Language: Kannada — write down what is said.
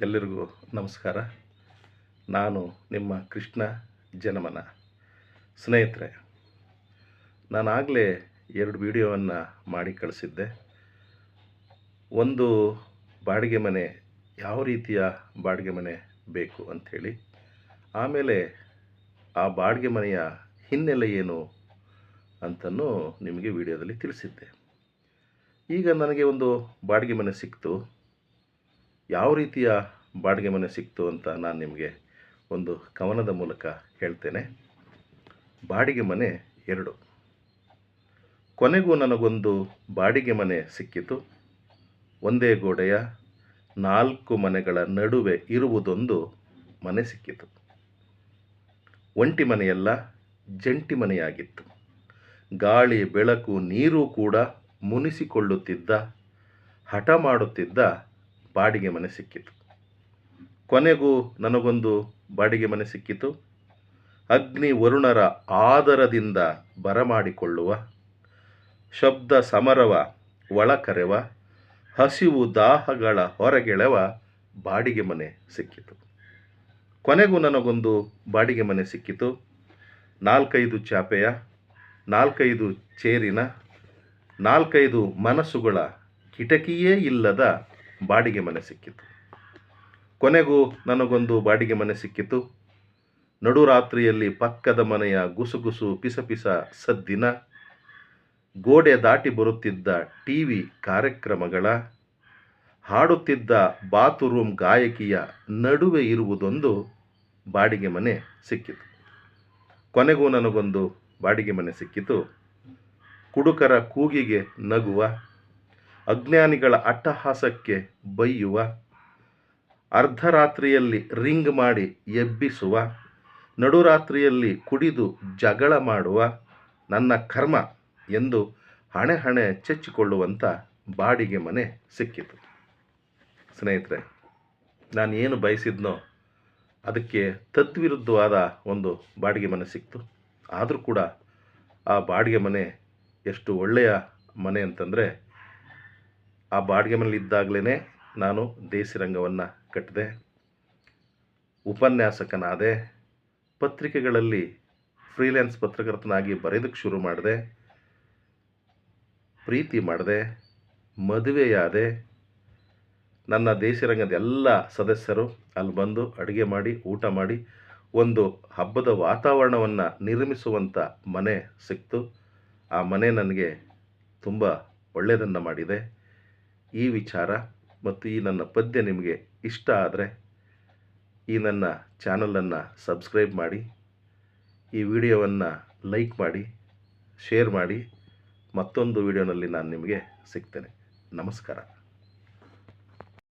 ಎಲ್ಲರಿಗೂ ನಮಸ್ಕಾರ. ನಾನು ನಿಮ್ಮ ಕೃಷ್ಣ ಜನಮನ. ಸ್ನೇಹಿತರೆ, ನಾನಾಗಲೇ ಎರಡು ವಿಡಿಯೋವನ್ನು ಮಾಡಿ ಕಳಿಸಿದ್ದೆ. ಒಂದು ಬಾಡಿಗೆ ಮನೆ ಯಾವ ರೀತಿಯ ಬಾಡಿಗೆ ಮನೆ ಬೇಕು ಅಂಥೇಳಿ, ಆಮೇಲೆ ಆ ಬಾಡಿಗೆ ಮನೆಯ ಹಿನ್ನೆಲೆ ಏನು ಅಂತನೂ ನಿಮಗೆ ವಿಡಿಯೋದಲ್ಲಿ ತಿಳಿಸಿದ್ದೆ. ಈಗ ನನಗೆ ಒಂದು ಬಾಡಿಗೆ ಮನೆ ಸಿಕ್ತು. ಯಾವ ರೀತಿಯ ಬಾಡಿಗೆ ಮನೆ ಸಿಕ್ತು ಅಂತ ನಾನು ನಿಮಗೆ ಒಂದು ಕವನದ ಮೂಲಕ ಹೇಳ್ತೇನೆ. ಬಾಡಿಗೆ ಮನೆ ಎರಡು. ಕೊನೆಗೂ ನನಗೊಂದು ಬಾಡಿಗೆ ಮನೆ ಸಿಕ್ಕಿತು. ಒಂದೇ ಗೋಡೆಯ ನಾಲ್ಕು ಮನೆಗಳ ನಡುವೆ ಇರುವುದೊಂದು ಮನೆ ಸಿಕ್ಕಿತು. ಒಂಟಿ ಮನೆಯಲ್ಲ, ಜಂಟಿ ಮನೆಯಾಗಿತ್ತು. ಗಾಳಿ, ಬೆಳಕು, ನೀರು ಕೂಡ ಮುನಿಸಿಕೊಳ್ಳುತ್ತಿದ್ದ, ಹಠ ಮಾಡುತ್ತಿದ್ದ ಬಾಡಿಗೆ ಮನೆ ಸಿಕ್ಕಿತು. ಕೊನೆಗೂ ನನಗೊಂದು ಬಾಡಿಗೆ ಮನೆ ಸಿಕ್ಕಿತು. ಅಗ್ನಿ ವರುಣರ ಆದರದಿಂದ ಬರಮಾಡಿಕೊಳ್ಳುವ, ಶಬ್ದ ಸಮರವ, ಒಳಕರೆವ, ಹಸಿವು ದಾಹಗಳ ಹೊರಗೆಳೆವ ಬಾಡಿಗೆ ಮನೆ ಸಿಕ್ಕಿತು. ಕೊನೆಗೂ ನನಗೊಂದು ಬಾಡಿಗೆ ಮನೆ ಸಿಕ್ಕಿತು. ನಾಲ್ಕೈದು ಚಾಪೆಯ, ನಾಲ್ಕೈದು ಚೇರಿನ, ನಾಲ್ಕೈದು ಮನಸ್ಸುಗಳ ಕಿಟಕಿಯೇ ಇಲ್ಲದ ಬಾಡಿಗೆ ಮನೆ ಸಿಕ್ಕಿತು. ಕೊನೆಗೂ ನನಗೊಂದು ಬಾಡಿಗೆ ಮನೆ ಸಿಕ್ಕಿತು. ನಡುರಾತ್ರಿಯಲ್ಲಿ ಪಕ್ಕದ ಮನೆಯ ಗುಸುಗುಸು ಪಿಸಪಿಸ ಸದ್ದಿನ, ಗೋಡೆ ದಾಟಿ ಬರುತ್ತಿದ್ದ ಟಿ ವಿ ಕಾರ್ಯಕ್ರಮಗಳ, ಹಾಡುತ್ತಿದ್ದ ಬಾತ್ರೂಮ್ ಗಾಯಕಿಯ ನಡುವೆ ಇರುವುದೊಂದು ಬಾಡಿಗೆ ಮನೆ ಸಿಕ್ಕಿತು. ಕೊನೆಗೂ ನನಗೊಂದು ಬಾಡಿಗೆ ಮನೆ ಸಿಕ್ಕಿತು. ಕುಡುಕರ ಕೂಗಿಗೆ ನಗುವ ಅಜ್ಞಾನಿಗಳ ಅಟ್ಟಹಾಸಕ್ಕೆ ಬೈಯುವ, ಅರ್ಧರಾತ್ರಿಯಲ್ಲಿ ರಿಂಗ್ ಮಾಡಿ ಎಬ್ಬಿಸುವ, ನಡುರಾತ್ರಿಯಲ್ಲಿ ಕುಡಿದು ಜಗಳ ಮಾಡುವ ನನ್ನ ಕರ್ಮ ಎಂದು ಹಣೆ ಹಣೆ ಚೆಚ್ಚಿಕೊಳ್ಳುವಂಥ ಬಾಡಿಗೆ ಮನೆ ಸಿಕ್ಕಿತು. ಸ್ನೇಹಿತರೆ, ನಾನು ಏನು ಬಯಸಿದ್ನೋ ಅದಕ್ಕೆ ತದ್ವಿರುದ್ಧವಾದ ಒಂದು ಬಾಡಿಗೆ ಮನೆ ಸಿಕ್ತು. ಆದರೂ ಕೂಡ ಆ ಬಾಡಿಗೆ ಮನೆ ಎಷ್ಟು ಒಳ್ಳೆಯ ಮನೆ ಅಂತಂದರೆ ಆ ಬಾಡಿಗೆ ಮನೇಲಿದ್ದಾಗಲೇ ನಾನು ದೇಸಿ ರಂಗವನ್ನು ಕಟ್ಟಿದೆ. ಉಪನ್ಯಾಸಕನಾದೆ, ಪತ್ರಿಕೆಗಳಲ್ಲಿ ಫ್ರೀಲ್ಯಾನ್ಸ್ ಪತ್ರಕರ್ತನಾಗಿ ಬರೆಯೋದಕ್ಕೆ ಶುರು ಮಾಡಿದೆ. ಪ್ರೀತಿ ಮಾಡಿದೆ, ಮದುವೆಯಾದೆ. ನನ್ನ ದೇಶರಂಗದ ಎಲ್ಲ ಸದಸ್ಯರು ಅಲ್ಲಿ ಬಂದು ಅಡುಗೆ ಮಾಡಿ, ಊಟ ಮಾಡಿ, ಒಂದು ಹಬ್ಬದ ವಾತಾವರಣವನ್ನು ನಿರ್ಮಿಸುವಂಥ ಮನೆ ಸಿಕ್ತು. ಆ ಮನೆ ನನಗೆ ತುಂಬ ಒಳ್ಳೆಯದನ್ನು ಮಾಡಿದೆ. ಈ ವಿಚಾರ ಮತ್ತು ಈ ನನ್ನ ಪದ್ಯ ನಿಮಗೆ ಇಷ್ಟ ಆದರೆ ಈ ನನ್ನ ಚಾನಲನ್ನು ಸಬ್ಸ್ಕ್ರೈಬ್ ಮಾಡಿ, ಈ ವಿಡಿಯೋವನ್ನು ಲೈಕ್ ಮಾಡಿ, ಶೇರ್ ಮಾಡಿ. ಮತ್ತೊಂದು ವಿಡಿಯೋನಲ್ಲಿ ನಾನು ನಿಮಗೆ ಸಿಗ್ತೇನೆ. ನಮಸ್ಕಾರ.